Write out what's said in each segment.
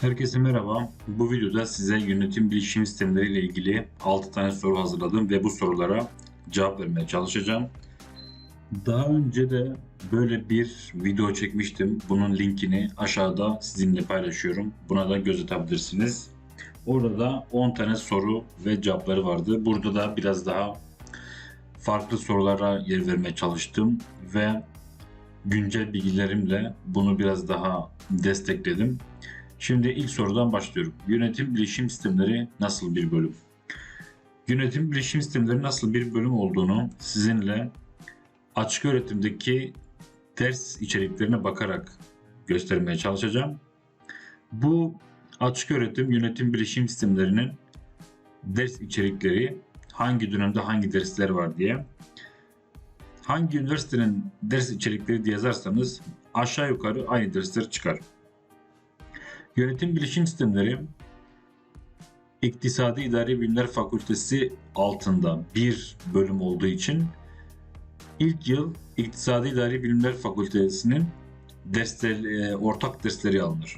Herkese merhaba. Bu videoda size yönetim bilişim sistemleri ile ilgili 6 tane soru hazırladım ve bu sorulara cevap vermeye çalışacağım. Daha önce de böyle bir video çekmiştim. Bunun linkini aşağıda sizinle paylaşıyorum. Buna da göz atabilirsiniz. Orada da 10 tane soru ve cevapları vardı. Burada da biraz daha farklı sorulara yer vermeye çalıştım ve güncel bilgilerimle bunu biraz daha destekledim. Şimdi ilk sorudan başlıyorum. Yönetim bilişim sistemleri nasıl bir bölüm? Yönetim bilişim sistemleri nasıl bir bölüm olduğunu sizinle açık öğretimdeki ders içeriklerine bakarak göstermeye çalışacağım. Bu açık öğretim yönetim bilişim sistemlerinin ders içerikleri hangi dönemde hangi dersler var diye hangi üniversitenin ders içerikleri diye yazarsanız aşağı yukarı aynı dersler çıkar. Yönetim Bilişim Sistemleri İktisadi İdari Bilimler Fakültesi altında bir bölüm olduğu için ilk yıl İktisadi İdari Bilimler Fakültesi'nin dersler, e, ortak dersleri alınır.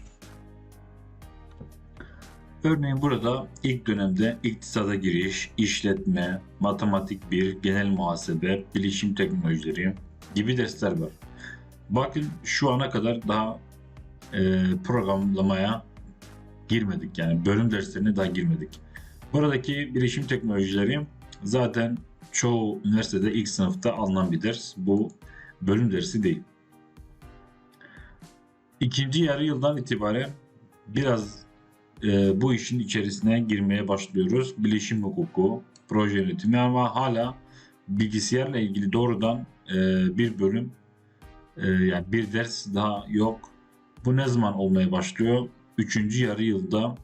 Örneğin burada ilk dönemde iktisada giriş, işletme, matematik 1, genel muhasebe, bilişim teknolojileri gibi dersler var. Bakın şu ana kadar daha e, programlamaya girmedik yani bölüm derslerine daha girmedik. Buradaki bilişim teknolojileri zaten çoğu üniversitede ilk sınıfta alınan bir ders. Bu bölüm dersi değil. İkinci yarı yıldan itibaren biraz e, bu işin içerisine girmeye başlıyoruz. Bilişim hukuku, proje yönetimi ama hala bilgisayarla ilgili doğrudan e, bir bölüm e, yani bir ders daha yok. Bu ne zaman olmaya başlıyor? Üçüncü yarı yılda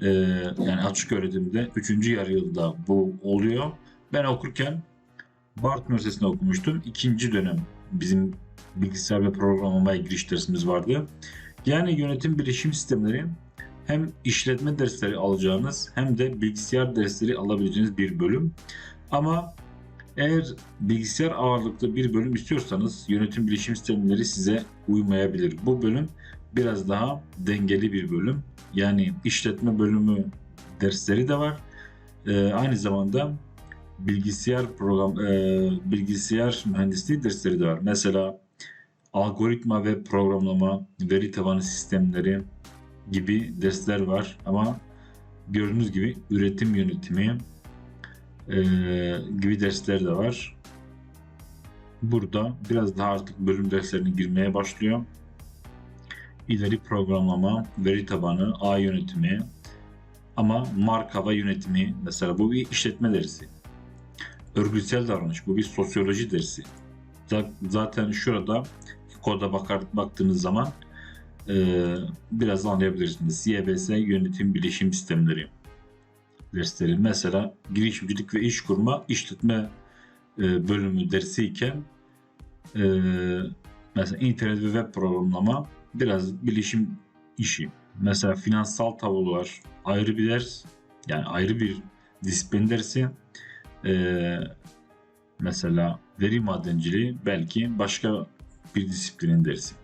e, yani açık öğretimde üçüncü yarı yılda bu oluyor. Ben okurken Bart Üniversitesi'nde okumuştum. İkinci dönem bizim bilgisayar ve programlamaya giriş dersimiz vardı. Yani yönetim bilişim sistemleri hem işletme dersleri alacağınız hem de bilgisayar dersleri alabileceğiniz bir bölüm. Ama eğer bilgisayar ağırlıklı bir bölüm istiyorsanız yönetim bilişim sistemleri size uymayabilir. Bu bölüm biraz daha dengeli bir bölüm. Yani işletme bölümü dersleri de var. Ee, aynı zamanda bilgisayar program e, bilgisayar mühendisliği dersleri de var. Mesela algoritma ve programlama, veri tabanı sistemleri gibi dersler var ama gördüğünüz gibi üretim yönetimi e, gibi dersler de var. Burada biraz daha artık bölüm derslerine girmeye başlıyor. İleri programlama, veri tabanı, ağ yönetimi ama marka ve yönetimi mesela bu bir işletme dersi. Örgütsel davranış bu bir sosyoloji dersi. Zaten şurada koda bakar, baktığınız zaman e, biraz anlayabilirsiniz. YBS yönetim bilişim sistemleri dersleri. Mesela girişimcilik ve iş kurma işletme e, bölümü dersi iken e, mesela internet ve web programlama biraz bilişim işi. Mesela finansal tablolar ayrı bir ders yani ayrı bir disiplin dersi. E, mesela veri madenciliği belki başka bir disiplinin dersi.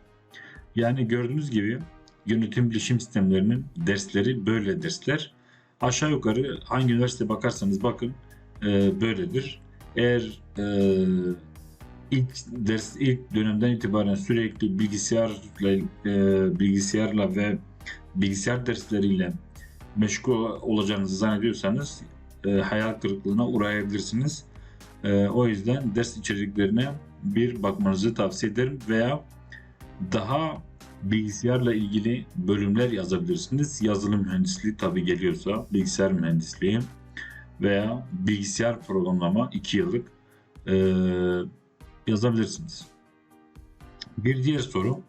Yani gördüğünüz gibi yönetim bilişim sistemlerinin dersleri böyle dersler. Aşağı yukarı hangi üniversite bakarsanız bakın e, böyledir. Eğer e, ilk ders ilk dönemden itibaren sürekli bilgisayarla e, bilgisayarla ve bilgisayar dersleriyle meşgul olacağınızı zannediyorsanız e, hayal kırıklığına uğrayabilirsiniz. E, o yüzden ders içeriklerine bir bakmanızı tavsiye ederim veya daha bilgisayarla ilgili bölümler yazabilirsiniz. Yazılım mühendisliği tabi geliyorsa bilgisayar mühendisliği veya bilgisayar programlama 2 yıllık e, yazabilirsiniz. Bir diğer soru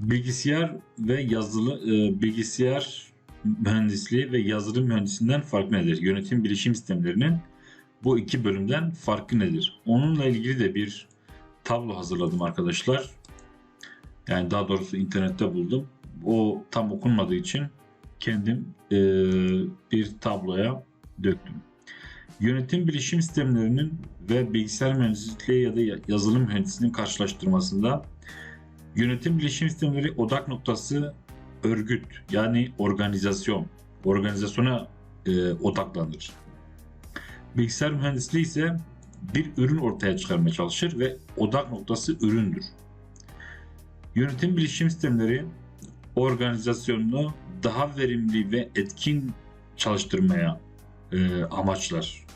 bilgisayar ve yazılı e, bilgisayar mühendisliği ve yazılım mühendisinden farkı nedir? Yönetim bilişim sistemlerinin bu iki bölümden farkı nedir? Onunla ilgili de bir tablo hazırladım arkadaşlar. Yani daha doğrusu internette buldum. O tam okunmadığı için kendim e, bir tabloya döktüm. Yönetim bilişim sistemlerinin ve bilgisayar mühendisliği ya da yazılım mühendisliğinin karşılaştırmasında yönetim bilişim sistemleri odak noktası örgüt yani organizasyon, organizasyona e, odaklanır. Bilgisayar mühendisliği ise bir ürün ortaya çıkarmaya çalışır ve odak noktası üründür. Yönetim bilişim sistemleri organizasyonunu daha verimli ve etkin çalıştırmaya e, amaçlar.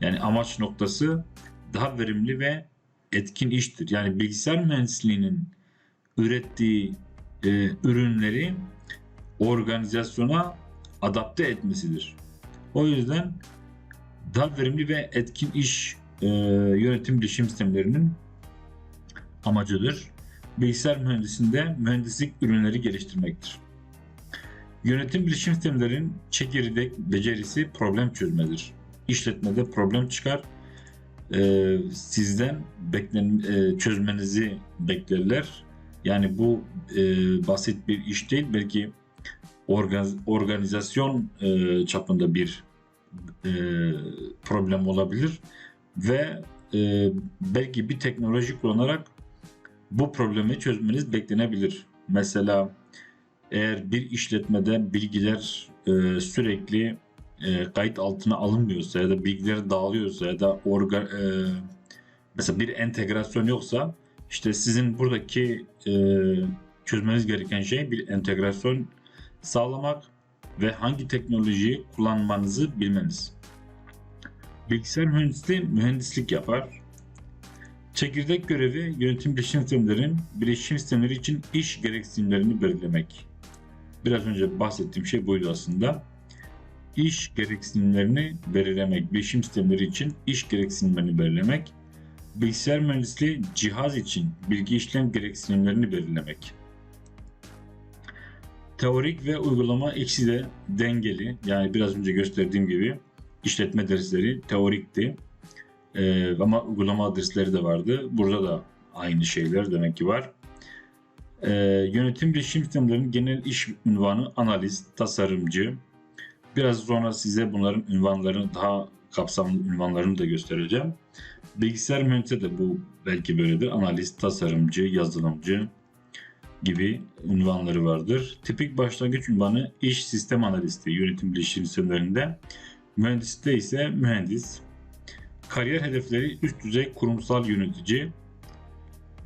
Yani amaç noktası daha verimli ve etkin iştir. Yani bilgisayar mühendisliğinin ürettiği e, ürünleri organizasyona adapte etmesidir. O yüzden daha verimli ve etkin iş e, yönetim bilişim sistemlerinin amacıdır. Bilgisayar mühendisinde mühendislik ürünleri geliştirmektir. Yönetim bilişim sistemlerin çekirdek becerisi problem çözmedir. İşletmede problem çıkar, e, sizden beklen, e, çözmenizi beklerler. Yani bu e, basit bir iş değil, belki organ, organizasyon e, çapında bir e, problem olabilir ve e, belki bir teknoloji kullanarak bu problemi çözmeniz beklenebilir. Mesela eğer bir işletmede bilgiler e, sürekli e, kayıt altına alınmıyorsa ya da bilgiler dağılıyorsa ya da orga, e, mesela bir entegrasyon yoksa işte sizin buradaki e, çözmeniz gereken şey bir entegrasyon sağlamak ve hangi teknolojiyi kullanmanızı bilmeniz. Bilgisayar mühendisliği mühendislik yapar. Çekirdek görevi yönetim bilişim sistemlerin bilişim sistemleri için iş gereksinimlerini belirlemek. Biraz önce bahsettiğim şey buydu aslında. İş gereksinimlerini belirlemek, bilişim sistemleri için iş gereksinimlerini belirlemek. Bilgisayar mühendisliği cihaz için bilgi işlem gereksinimlerini belirlemek. Teorik ve uygulama ikisi de dengeli. Yani biraz önce gösterdiğim gibi işletme dersleri teorikti. Ee, ama uygulama dersleri de vardı. Burada da aynı şeyler demek ki var. Ee, yönetim bilişim sistemlerinin genel iş ünvanı analist, tasarımcı. Biraz sonra size bunların ünvanlarını daha kapsamlı ünvanlarını da göstereceğim. Bilgisayar mühendisi de bu belki böyledir. Analist, tasarımcı, yazılımcı gibi ünvanları vardır. Tipik başlangıç ünvanı iş sistem analisti yönetim bilişim sistemlerinde. Mühendiste ise mühendis. Kariyer hedefleri üst düzey kurumsal yönetici.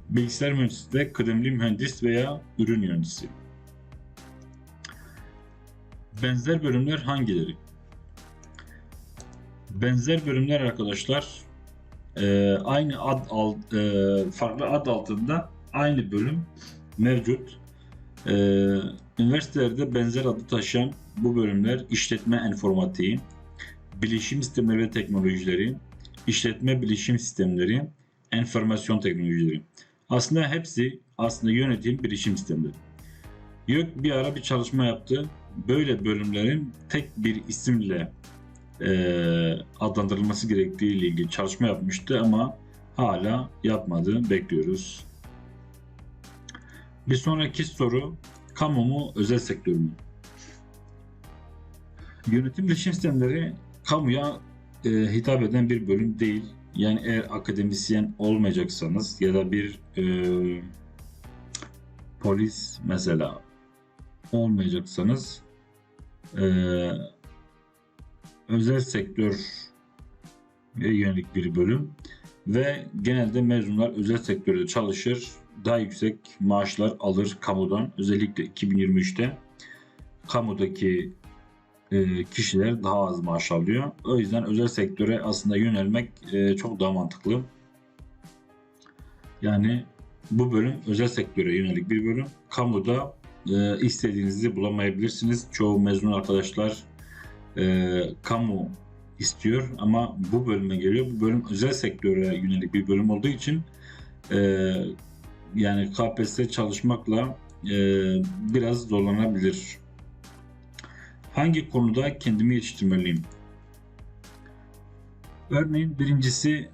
Bilgisayar mühendisi de kıdemli mühendis veya ürün yöneticisi. Benzer bölümler hangileri? Benzer bölümler arkadaşlar e, aynı ad alt, e, farklı ad altında aynı bölüm mevcut. E, üniversitelerde benzer adı taşıyan bu bölümler işletme informatiği, bilişim sistemleri ve teknolojileri, işletme bilişim sistemleri, enformasyon teknolojileri. Aslında hepsi aslında yönetim bilişim sistemleri. YÖK bir ara bir çalışma yaptı. Böyle bölümlerin tek bir isimle e, adlandırılması gerektiği ile ilgili çalışma yapmıştı ama hala yapmadı. Bekliyoruz. Bir sonraki soru kamu mu özel sektör mü? Yönetim bilişim sistemleri kamuya e, hitap eden bir bölüm değil. Yani eğer akademisyen olmayacaksanız ya da bir e, polis mesela olmayacaksanız e, özel sektör yönelik bir bölüm ve genelde mezunlar özel sektörde çalışır. Daha yüksek maaşlar alır kamudan. Özellikle 2023'te kamudaki e, kişiler daha az maaş alıyor. O yüzden özel sektöre aslında yönelmek e, çok daha mantıklı. Yani bu bölüm özel sektöre yönelik bir bölüm. Kamuda e, istediğinizi bulamayabilirsiniz. Çoğu mezun arkadaşlar e, kamu istiyor ama bu bölüme geliyor. Bu bölüm özel sektöre yönelik bir bölüm olduğu için yani KPSS çalışmakla biraz zorlanabilir. Hangi konuda kendimi yetiştirmeliyim? Örneğin birincisi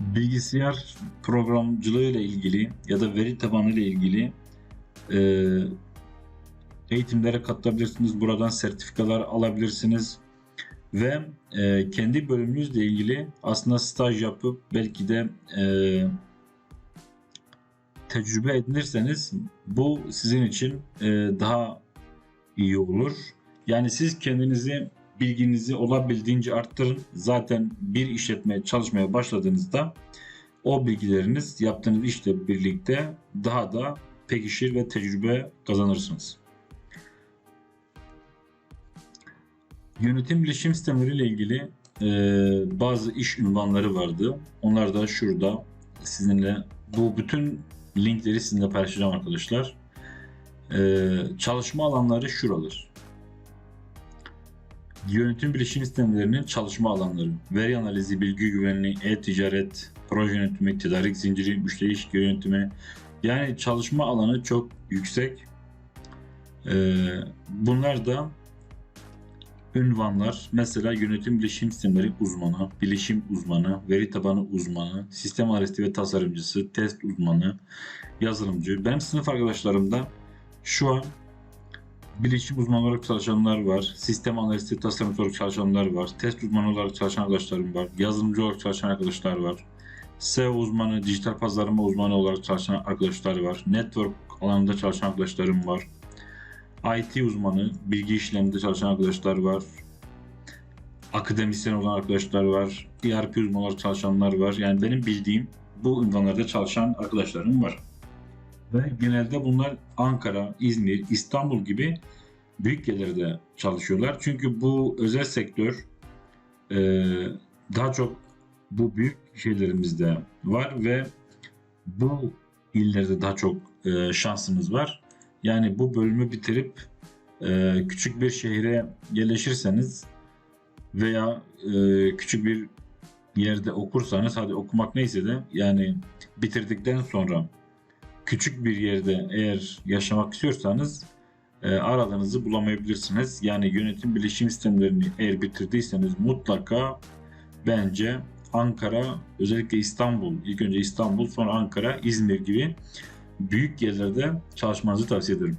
bilgisayar programcılığı ile ilgili ya da veri tabanı ile ilgili e, eğitimlere katılabilirsiniz. Buradan sertifikalar alabilirsiniz. Ve e, kendi bölümünüzle ilgili aslında staj yapıp belki de e, tecrübe edinirseniz bu sizin için e, daha iyi olur. Yani siz kendinizi bilginizi olabildiğince arttırın. Zaten bir işletmeye çalışmaya başladığınızda o bilgileriniz yaptığınız işle birlikte daha da pekişir ve tecrübe kazanırsınız. Yönetim bilişim sistemleri ile ilgili e, bazı iş ünvanları vardı. Onlar da şurada sizinle bu bütün linkleri sizinle paylaşacağım arkadaşlar. E, çalışma alanları şuralar. Yönetim bilişim sistemlerinin çalışma alanları, veri analizi, bilgi güvenliği, e-ticaret, proje yönetimi, tedarik zinciri, müşteri ilişki yönetimi. Yani çalışma alanı çok yüksek. Ee, bunlar da ünvanlar. Mesela yönetim bilişim sistemleri uzmanı, bilişim uzmanı, veri tabanı uzmanı, sistem analisti ve tasarımcısı, test uzmanı, yazılımcı. Benim sınıf arkadaşlarımda şu an bilişim uzmanı olarak çalışanlar var. Sistem analisti, tasarımcı olarak çalışanlar var. Test uzmanı olarak çalışan arkadaşlarım var. Yazılımcı olarak çalışan arkadaşlar var. SEO uzmanı, dijital pazarlama uzmanı olarak çalışan arkadaşlar var. Network alanında çalışan arkadaşlarım var. IT uzmanı, bilgi işleminde çalışan arkadaşlar var. Akademisyen olan arkadaşlar var. ERP uzmanı olarak çalışanlar var. Yani benim bildiğim bu ünvanlarda çalışan arkadaşlarım var. Ve genelde bunlar Ankara, İzmir, İstanbul gibi büyük yerlerde çalışıyorlar. Çünkü bu özel sektör e, daha çok bu büyük şehirlerimizde var ve bu illerde daha çok e, şansımız var. Yani bu bölümü bitirip e, küçük bir şehre yerleşirseniz veya e, küçük bir yerde okursanız hadi okumak neyse de yani bitirdikten sonra küçük bir yerde eğer yaşamak istiyorsanız e, bulamayabilirsiniz. Yani yönetim bilişim sistemlerini eğer bitirdiyseniz mutlaka bence Ankara, özellikle İstanbul, ilk önce İstanbul, sonra Ankara, İzmir gibi büyük yerlerde çalışmanızı tavsiye ederim.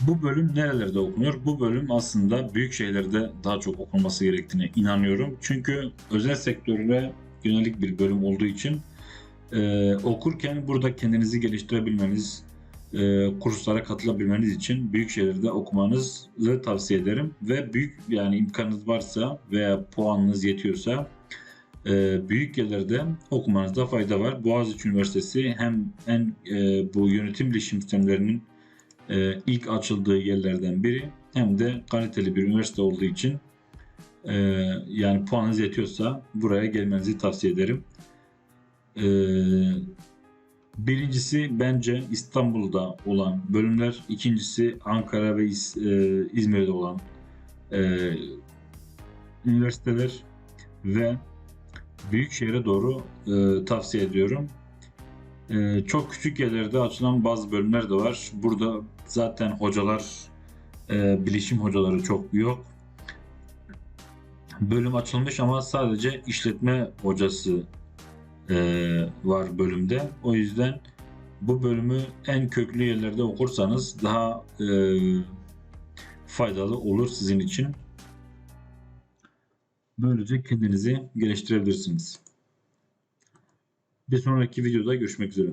Bu bölüm nerelerde okunuyor? Bu bölüm aslında büyük şehirlerde daha çok okunması gerektiğine inanıyorum. Çünkü özel sektöre yönelik bir bölüm olduğu için e, okurken burada kendinizi geliştirebilmeniz, e, kurslara katılabilmeniz için büyük şehirde okumanızı tavsiye ederim. Ve büyük yani imkanınız varsa veya puanınız yetiyorsa e, büyük yerlerde okumanızda fayda var. Boğaziçi Üniversitesi hem en e, bu yönetim bilişim sistemlerinin e, ilk açıldığı yerlerden biri hem de kaliteli bir üniversite olduğu için e, yani puanınız yetiyorsa buraya gelmenizi tavsiye ederim. E, birincisi bence İstanbul'da olan bölümler, ikincisi Ankara ve İz, e, İzmir'de olan e, üniversiteler ve büyük şehre doğru e, tavsiye ediyorum. E, çok küçük yerlerde açılan bazı bölümler de var. Burada zaten hocalar, e, bilişim hocaları çok yok. Bölüm açılmış ama sadece işletme hocası e, var bölümde. O yüzden bu bölümü en köklü yerlerde okursanız daha e, faydalı olur sizin için. Böylece kendinizi geliştirebilirsiniz. Bir sonraki videoda görüşmek üzere.